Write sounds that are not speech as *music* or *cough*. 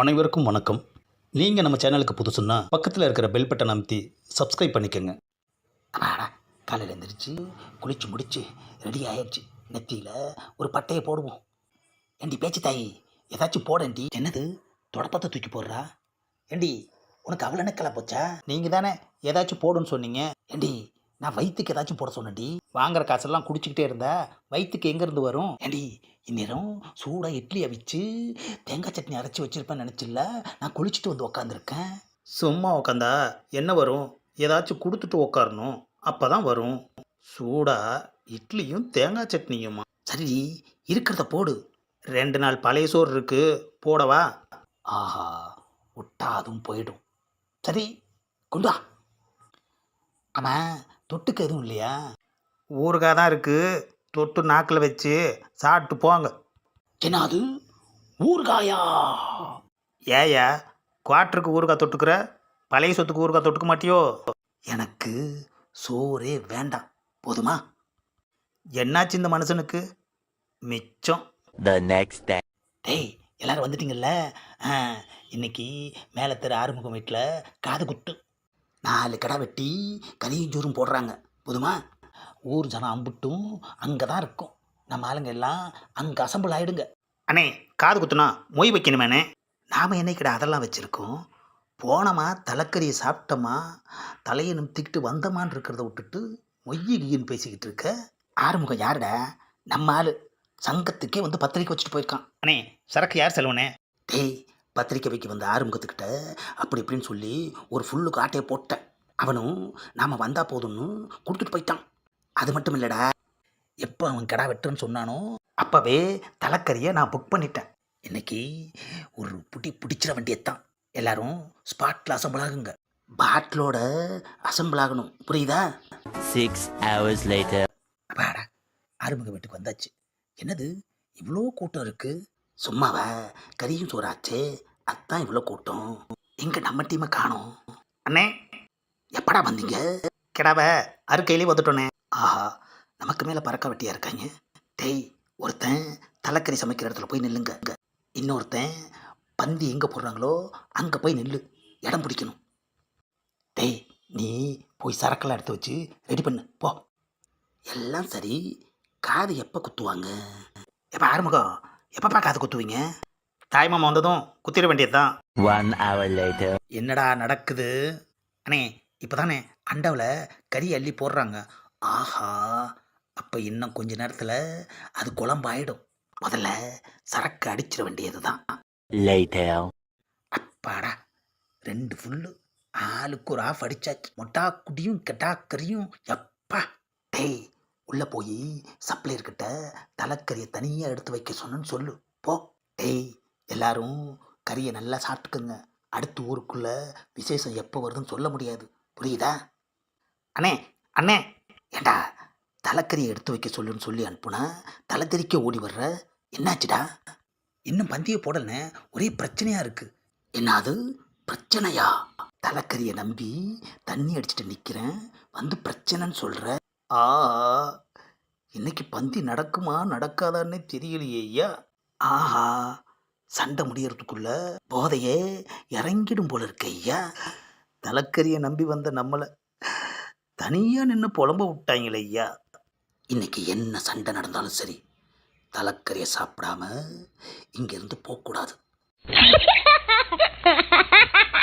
அனைவருக்கும் வணக்கம். நீங்கள் நம்ம சேனலுக்கு புதுசுன்னா பக்கத்தில் இருக்கிற பெல் பட்டன் அமைத்தி சப்ஸ்கிரைப் பண்ணிக்கோங்க. அப்பாடா காலையில் எழுந்திரிச்சு குளிச்சு முடிச்சு ரெடி ஆயிடுச்சு நெத்தியில் ஒரு பட்டையை போடுவோம். ஏண்டி பேச்சு தாயி ஏதாச்சும் போடண்டி என்னது? தொடப்பத்தை தூக்கி போடுறா? ஏண்டி உனக்கு அவ்வளோ நெக்கலா போச்சா? நீங்கள் தானே ஏதாச்சும் போடுன்னு சொன்னீங்க. ஏண்டி நான் வயிற்றுக்கு ஏதாச்சும் போட சொன்னேன்டி. வாங்குற காசெல்லாம் குடிச்சிக்கிட்டே இருந்தா. வயிற்றுக்கு எங்கேருந்து வரும்? ஏண்டி இந்நேரம் சூடாக இட்லி அவிச்சு தேங்காய் சட்னி அரைச்சி வச்சிருப்பேன்னு நினச்சில்ல? நான் குளிச்சுட்டு வந்து உக்காந்துருக்கேன். சும்மா உக்காந்தா என்ன வரும்? ஏதாச்சும் கொடுத்துட்டு உக்காரணும். அப்போ தான் வரும். சூடாக இட்லியும் தேங்காய் சட்னியுமா? சரி இருக்கிறத போடு. ரெண்டு நாள் பழைய சோறு இருக்குது போடவா? ஆஹா விட்டா அதுவும் போயிடும். சரி கொண்டு வா. ஆமாம் தொட்டுக்கு எதுவும் இல்லையா? ஊறுகாய் தான் இருக்குது தொட்டு நாக்கில் வச்சு சாப்பிட்டு போங்க. என்ன அது ஊறுகாயா? ஏயா குவாட்டருக்கு ஊறுகாய் தொட்டுக்கிற? பழைய சொத்துக்கு ஊறுகாய் தொட்டுக்க மாட்டியோ? எனக்கு சோறே வேண்டாம். போதுமா? என்னாச்சு இந்த மனுஷனுக்கு? மிச்சம். The next day. டேய் எல்லாரும் வந்துட்டீங்கல்ல? ஆ, இன்னைக்கு மேலே தெரு ஆறுமுகம் வீட்டில் காது குத்து. நாலு கடை வெட்டி கறியும் ஜூரும் போடுறாங்க. போதுமா? ஊர் ஜனம் அம்புட்டும் அங்கே தான் இருக்கும். நம்ம ஆளுங்க எல்லாம் அங்கே அசம்பிள் ஆகிடுங்க அண்ணே காது குத்துனா மொய் வைக்கணுமேனே நாம் என்னைக்கிட அதெல்லாம் வச்சுருக்கோம்? போனோமா தலைக்கறியை சாப்பிட்டோமா தலையை நிமித்திக்கிட்டு வந்தமான்னு இருக்கிறத விட்டுட்டு மொய்யின்னு பேசிக்கிட்டு இருக்க? ஆறுமுகம் யாருடா? நம்ம ஆள். சங்கத்துக்கே வந்து பத்திரிக்கை வச்சுட்டு போயிருக்கான். அண்ணே சரக்கு யார் செலவுனே? டேய் பத்திரிக்கை வைக்க வந்த ஆறுமுகத்துக்கிட்ட அப்படி இப்படின்னு சொல்லி ஒரு ஃபுல்லு காட்டையை போட்டேன். அவனும் நாம் வந்தா போதும்னு கொடுத்துட்டு போயிட்டான். அது மட்டும் இல்லைடா. எப்போ அவன் கடா வெட்டுன்னு சொன்னானோ அப்போவே தலைக்கறியை நான் புக் பண்ணிட்டேன். இன்னைக்கு ஒரு புடி பிடிச்சிட வேண்டியதுதான். எல்லாரும் ஸ்பாட்டில் அசம்பிள் ஆகுங்க. பாட்டிலோட அசம்பிள் ஆகணும். புரியுதா? Six hours later. அப்பாடா ஆறுமுக வீட்டுக்கு வந்தாச்சு. என்னது? இவ்வளோ கூட்டம் இருக்கு. சும்மாவா கறியும் சோறாச்சே அதான் இவ்வளோ கூட்டம். எங்கே நம்ம டீமை காணோம். அண்ணே எப்படா வந்தீங்க? கிடாவை அறுக்கையிலே வந்துட்டோண்ணே ஆஹா நமக்கு மேலே பறக்க வெட்டியாக இருக்காங்க. டேய் ஒருத்தன் தலைக்கறி சமைக்கிற இடத்துல போய் நில்லுங்க. இன்னொருத்தன் பந்தி எங்கே போடுறாங்களோ அங்கே போய் நில்லு. இடம் பிடிக்கணும். டேய் நீ போய் சரக்கெல்லாம் எடுத்து வச்சு ரெடி பண்ணு. போ. எல்லாம் சரி. காது எப்போ குத்துவாங்க? எப்போ ஆறுமுகம்? எப்பப்பா காது குத்துவீங்க? தாய்மாமா வந்ததும் குத்திட One hour later. என்னடா நடக்குது? அண்ணே இப்போ தானே அண்டாவில் கறி அள்ளி போடுறாங்க. ஆஹா அப்போ இன்னும் கொஞ்ச நேரத்தில் அது குழம்பாயிடும். முதல்ல சரக்கு அடிச்சிட வேண்டியது தான் Later. அப்பாடா ரெண்டு ஃபுல்லு ஆளுக்கு ஒரு ஆஃப் அடிச்சாச்சு. மொட்டா குடியும் கெட்டா கறியும். எப்பா டேய் உள்ளே போய் சப்ளையர்கிட்ட தலைக்கறியை தனியாக எடுத்து வைக்க சொன்னேன்னு சொல்லு. போ. டேய் எல்லாரும் கறியை நல்லா சாப்பிட்டுக்குங்க. அடுத்த ஊருக்குள்ளே விசேஷம் எப்போ வருதுன்னு சொல்ல முடியாது. புரியுதா? அண்ணே அண்ணே. ஏண்டா தலைக்கறியை எடுத்து வைக்க சொல்லுன்னு சொல்லி அனுப்புனா தலைக்கறிக்க ஓடி வர்ற? என்னாச்சுடா? இன்னும் பந்தியை போடலன்னு ஒரே பிரச்சனையாக இருக்குது என்னது? பிரச்சனையா? தலைக்கறியை நம்பி தண்ணி அடிச்சுட்டு நிற்கிறேன் வந்து பிரச்சனைன்னு சொல்கிற ஆ இன்னைக்கு பந்தி நடக்குமா நடக்காதான்னே தெரியலையே ஐயா. ஆஹா சண்டை முடியறதுக்குள்ள போதையே இறங்கிடும் போல இருக்கு ஐயா. தலைக்கறியை நம்பி வந்த நம்மளை தனியாக நின்று புலம்ப விட்டாங்களே ஐயா. இன்னைக்கு என்ன சண்டை நடந்தாலும் சரி தலைக்கறியை சாப்பிடாம இங்கேருந்து போகக்கூடாது. *laughs*